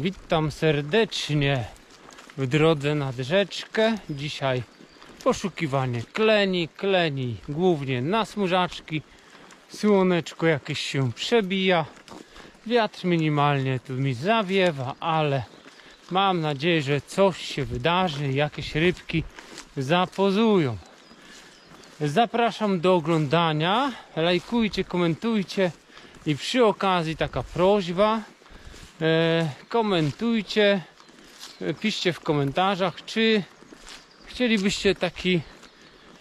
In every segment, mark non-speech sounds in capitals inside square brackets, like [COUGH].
Witam serdecznie w drodze nad rzeczkę. Dzisiaj poszukiwanie kleni, kleni głównie na smużaczki. Słoneczko jakieś się przebija. Wiatr minimalnie tu mi zawiewa, ale mam nadzieję, że coś się wydarzy, jakieś rybki zapozują. Zapraszam do oglądania. Lajkujcie, komentujcie i przy okazji taka prośba. E, komentujcie, e, piszcie w komentarzach, czy chcielibyście taki,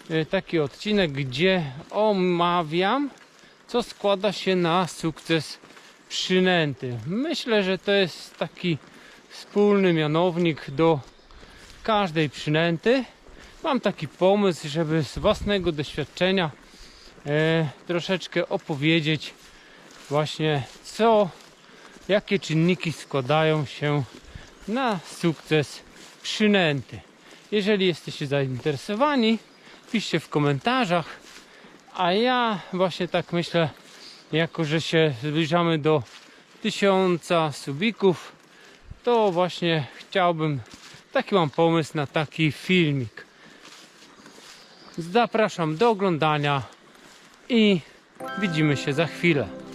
e, taki odcinek, gdzie omawiam, co składa się na sukces przynęty. Myślę, że to jest taki wspólny mianownik do każdej przynęty. Mam taki pomysł, żeby z własnego doświadczenia e, troszeczkę opowiedzieć właśnie co, jakie czynniki składają się na sukces przynęty. Jeżeli jesteście zainteresowani, piszcie w komentarzach, a ja właśnie tak myślę, jako że się zbliżamy do tysiąca subików, to właśnie chciałbym, taki mam pomysł na taki filmik. Zapraszam do oglądania i widzimy się za chwilę.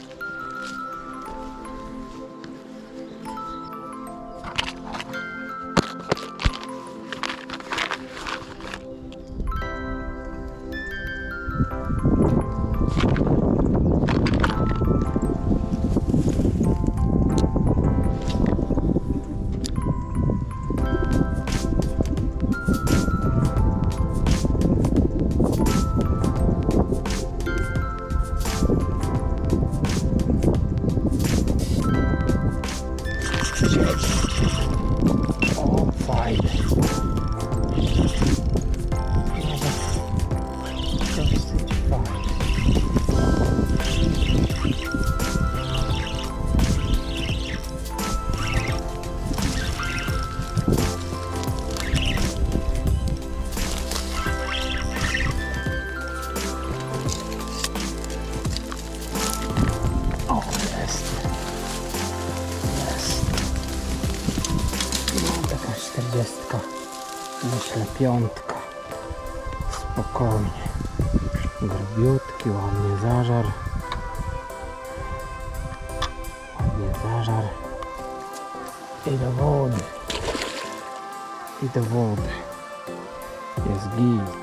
I do wody. Jest.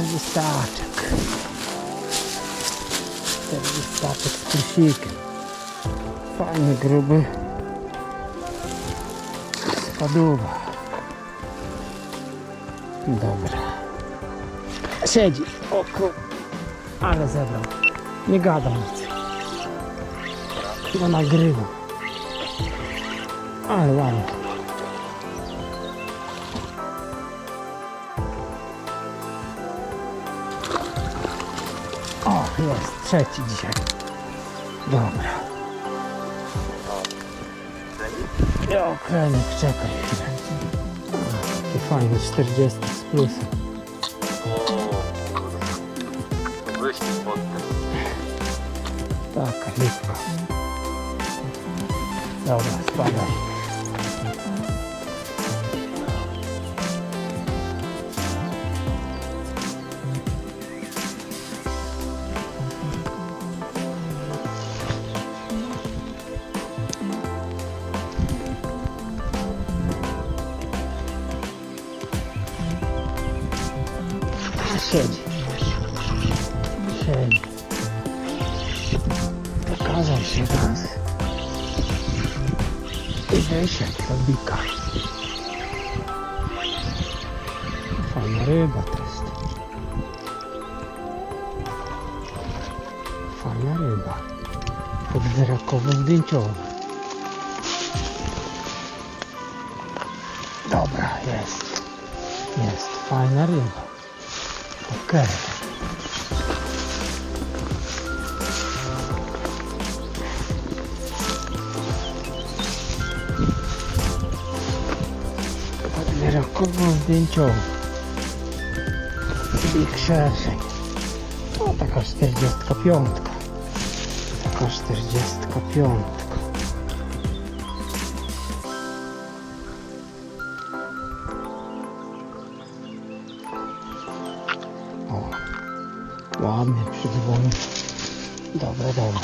40 staczek. 40 staczek z prysikiem. Fajny, gruby. Spaduwa. Dobra. Siedzi. Oku. Ale zebrał. Nie gadam nic. Chyba nagrywa. Ale ładnie. Jest. Trzeci dzisiaj. Dobra. Jo, krenik, czekaj chwilę. Takie fajne 40 z plusem. Wyjście spod Taka lipa. Dobra, spadaj. Pokazał się raz. I wyszedł do. Fajna ryba to jest. Fajna ryba. Podwzrokowo zdjęciowa. Dobra, jest. Jest fajna ryba. Okej. Podwzrokowo zdjęciowa. Big szerszeń. No taka 45. Taka 45. O, ładnie przydzwonił. Dobra, dobra.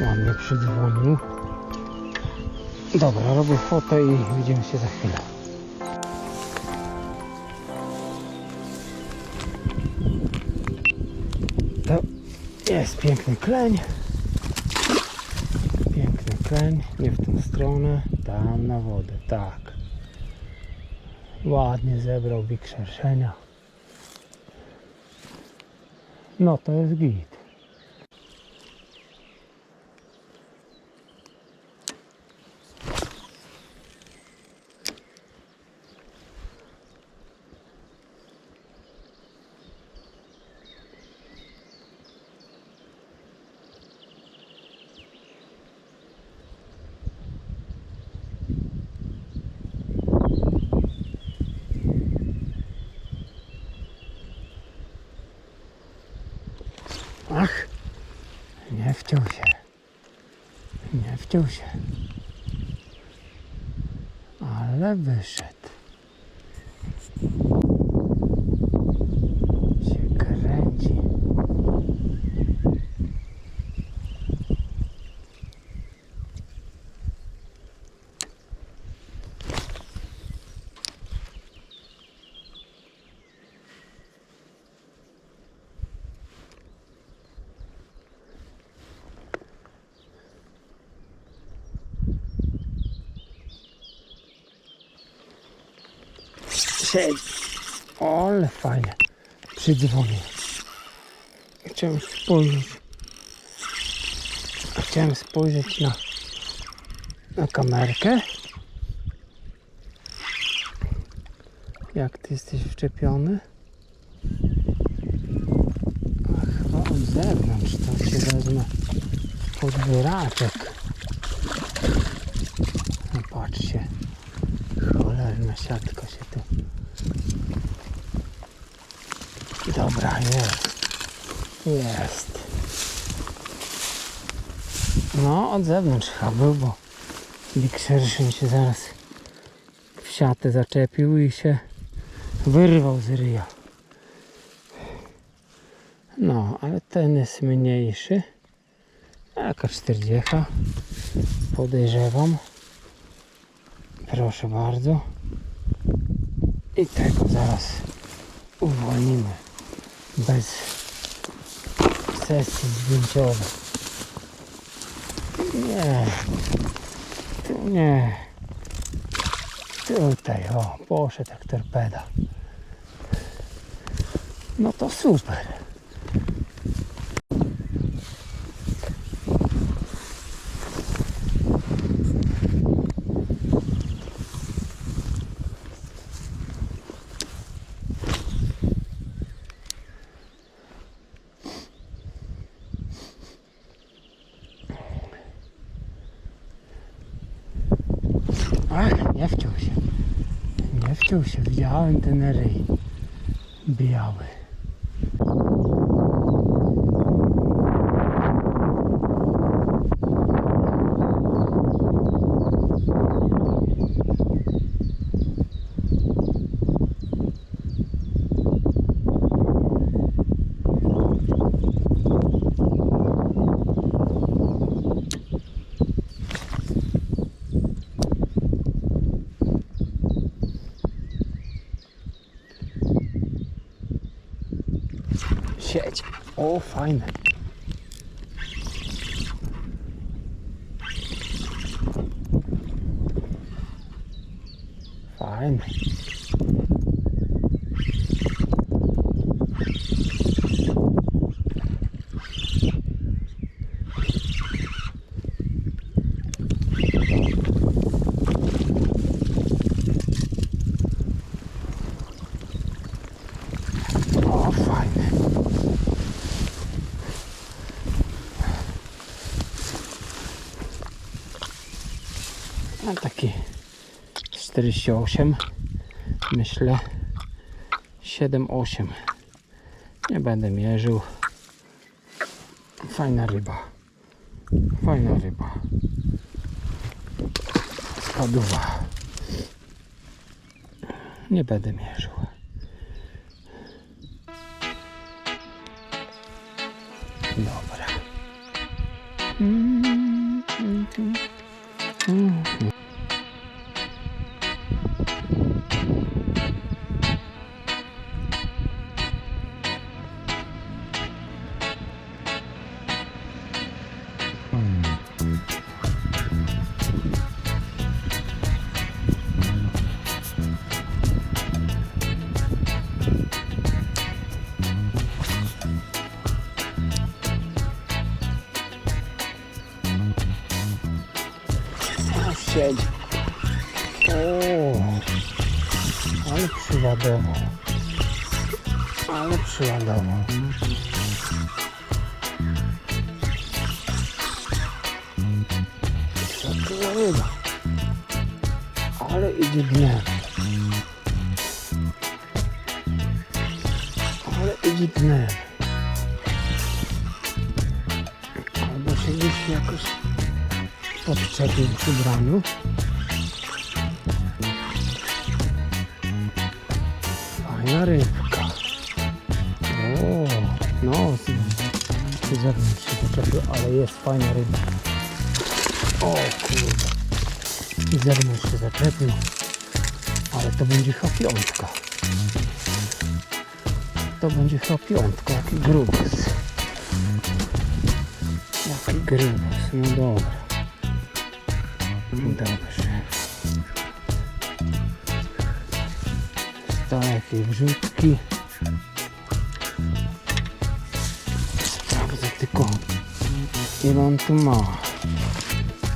Ładnie przydzwonił. Dobra, robię fotę i widzimy się za chwilę. To jest piękny kleń. Piękny kleń. Nie w tą stronę. Tam na wodę. Tak. Ładnie zebrał bik szerszenia. No to jest git. Ach, nie wciął się. Nie wciął się. Ale wyszedł. Się kręci. Siedź. Ale fajnie. Przydzwonię. Chciałem spojrzeć. Chciałem spojrzeć na, na kamerkę. Jak ty jesteś wczepiony? A chyba od zewnątrz to się wezmę podbieraczek. No patrzcie. Cholerna siatka się tu. Dobra, jest. Jest. No, od zewnątrz chyba był, bo Big się zaraz w siatę zaczepił i się wyrwał z ryja. No, ale ten jest mniejszy. Jaka 40. Podejrzewam. Proszę bardzo. I tego zaraz uwolnimy. Bez sesji zdjęciowej. Nie. Tu nie. Tutaj, o, poszedł jak torpeda. No to super. Ach, nie wciął się. Nie wciął się. Widziałem ten ryj. fine Fajny. 48 myślę 7-8 nie będę mierzył. Fajna ryba. Fajna ryba. Spaduwa. Nie będę mierzył przyładował. Ale przyładował. Co to za ryba? Ale idzie dnem. Ale idzie dnem. Albo się gdzieś jakoś podczepił przy braniu. Rybka. O, no, zewnątrz się zaczepił, ale jest fajna ryba. O kurde. Zewnątrz się zaczepił. Ale to będzie chyba piątka. To będzie chyba piątka, jaki grubas. Jaki grubas, no dobra. Dobrze. Takie wrzutki. Sprawdzę tylko ile on tu ma.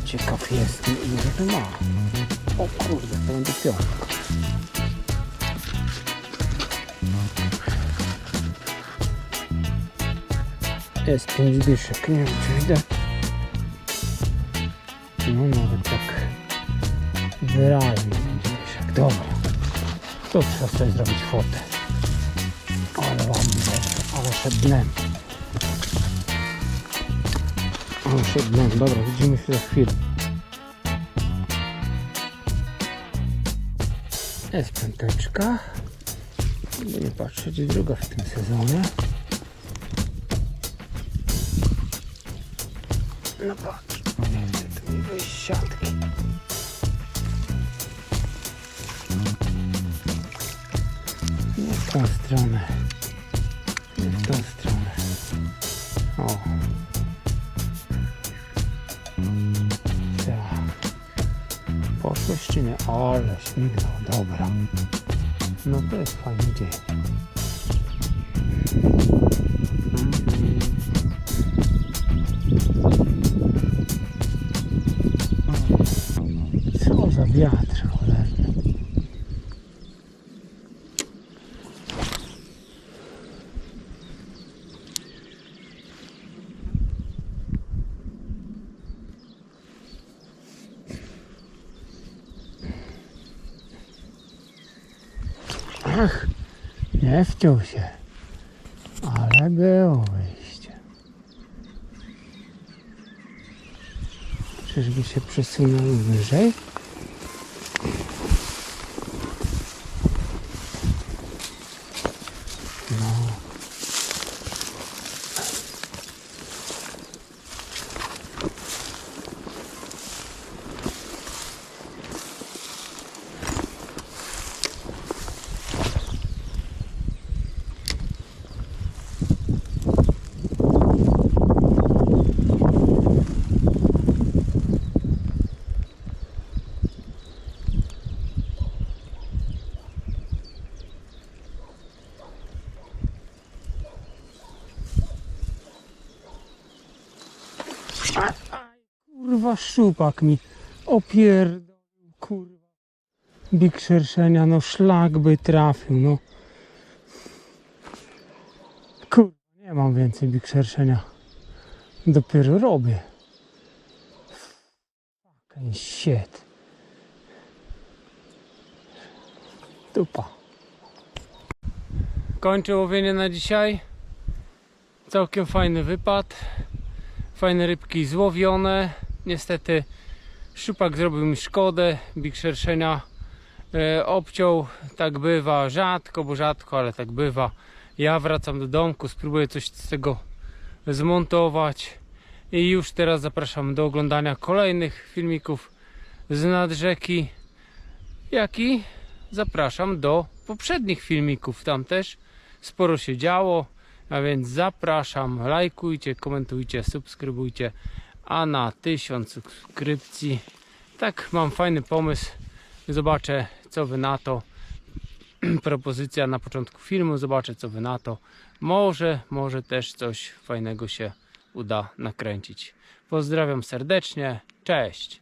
Ciekaw jestem ile tu ma. O kurde, to będzie piątka. Jest pięć dyszek, nie wiem czy widać. No nawet tak wyraźnie. Dobra. Tu trzeba sobie zrobić fotę. Ale ładnie ale dnem. Ale przed dnem. Dobra, widzimy się za chwilę. Jest piąteczka. Nie patrzeć, druga w tym sezonie. No patrz, nie chcę tu w tą stronę. W tą stronę. O. Tak. Poszłeś czy nie? Ale śmignął, dobra. No to jest fajny dzień. Wciął się, ale było wyjście. Czyżby się przesunął wyżej? Kurwa szczupak mi opierdolił, kurwa. Big szerszenia, no szlak by trafił, no. Kurwa, nie mam więcej big szerszenia. Dopiero robię. Fucking shit. Dupa. Kończę łowienie na dzisiaj. Całkiem fajny wypad. Fajne rybki złowione. Niestety szczupak zrobił mi szkodę. Big szerszenia e, obciął. Tak bywa rzadko, bo rzadko, ale tak bywa. Ja wracam do domku, spróbuję coś z tego zmontować. I już teraz zapraszam do oglądania kolejnych filmików z nad rzeki. Jak i zapraszam do poprzednich filmików. Tam też sporo się działo. A więc zapraszam, lajkujcie, komentujcie, subskrybujcie. A na 1000 subskrypcji, tak mam fajny pomysł. Zobaczę, co wy na to. [CLEARS THROAT] Propozycja na początku filmu, zobaczę, co wy na to. Może, może też coś fajnego się uda nakręcić. Pozdrawiam serdecznie, cześć.